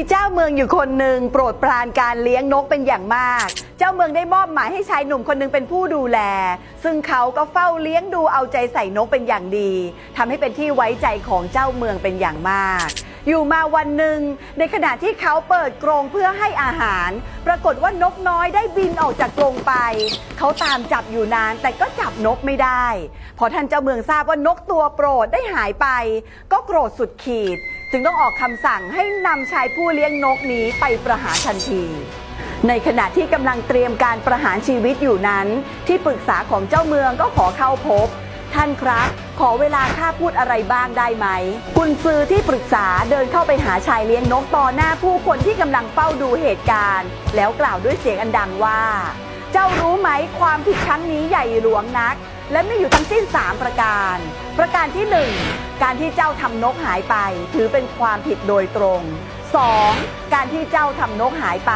มีเจ้าเมืองอยู่คนหนึ่งโปรดปรานการเลี้ยงนกเป็นอย่างมาก เจ้าเมืองได้มอบหมายให้ชายหนุ่มคนหนึ่งเป็นผู้ดูแล ซึ่งเขาก็เฝ้าเลี้ยงดูเอาใจใส่นกเป็นอย่างดีทำให้เป็นที่ไว้ใจของเจ้าเมืองเป็นอย่างมาก อยู่มาวันหนึ่งในขณะที่เขาเปิดกรงเพื่อให้อาหาร ปรากฏว่านกน้อยได้บินออกจากกรงไป เขาตามจับอยู่นานแต่ก็จับนกไม่ได้ พอท่านเจ้าเมืองทราบว่านกตัวโปรดได้หายไป ก็โกรธสุดขีด จึงต้องออกคำสั่งให้นำชายผู้เลี้ยงนกนี้ไปประหารทันทีในขณะที่กำลังเตรียมการประหารชีวิตอยู่นั้น ที่ปรึกษาของเจ้าเมืองก็ขอเข้าพบ ท่านครับ ขอเวลาข้าพูดอะไรบ้างได้ไหมกุนซือที่ปรึกษาเดินเข้าไปหาชายเลี้ยงนกต่อหน้าผู้คนที่กำลังเฝ้าดูเหตุการณ์ แล้วกล่าวด้วยเสียงอันดังว่า เจ้ารู้ไหมความผิดครั้งนี้ใหญ่หลวงนัก และมีอยู่ทั้งสิ้น 3 ประการ ประการที่ 1 การที่เจ้าทำนกหายไป ถือเป็นความผิดโดยตรง 2. การที่เจ้าทำนกหายไป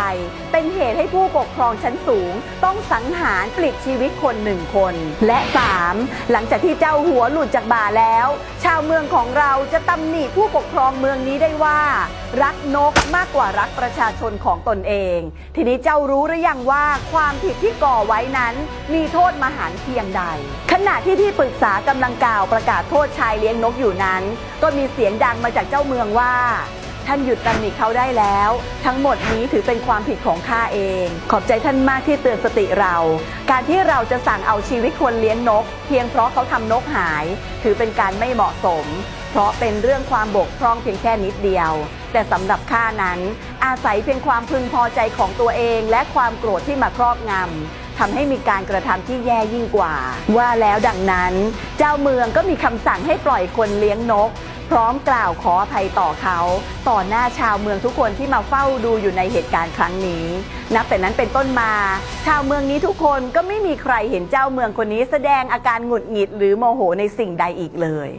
เป็นเหตุให้ผู้ปกครองชั้นสูง ต้องสังหารปลิดชีวิตคนหนึ่งคน และ 3. หลังจากที่เจ้าหัวหลุดจากบ่าแล้ว ชาวเมืองของเราจะตำหนิผู้ปกครองเมืองนี้ได้ว่า รักนกมากกว่ารักประชาชนของตนเอง ทีนี้เจ้ารู้หรือยังว่าความผิดที่ก่อไว้นั้น มีโทษมหันต์เพียงใด ขณะที่ที่ปรึกษากำลังกล่าวประกาศโทษชายเลี้ยงนกอยู่นั้น ก็มีเสียงดังมาจากเจ้าเมืองว่า ท่านหยุดตำหนิเขาได้แล้ว ทั้งหมดนี้ถือเป็นความผิดของข้าเอง ขอบใจท่านมากที่เตือนสติเรา การที่เราจะสั่งเอาชีวิตคนเลี้ยงนก เพียงเพราะเขาทำนกหาย ถือเป็นการไม่เหมาะสม เพราะเป็นเรื่องความบกพร่องเพียงแค่นิดเดียว แต่สำหรับข้านั้น อาศัยเพียงความพึงพอใจของตัวเอง และความโกรธที่มาครอบงำทำให้มีการกระทำที่แย่ยิ่งกว่า ว่าแล้วดังนั้น เจ้าเมืองก็มีคำสั่งให้ปล่อยคนเลี้ยงนก พร้อมกล่าวขออภัยต่อเขาต่อหน้าชาวเมืองทุกคนที่มาเฝ้าดูอยู่ในเหตุการณ์ครั้งนี้ นับแต่นั้นเป็นต้นมา ชาวเมืองนี้ทุกคนก็ไม่มีใครเห็นเจ้าเมืองคนนี้แสดงอาการหงุดหงิดหรือโมโหในสิ่งใดอีกเลย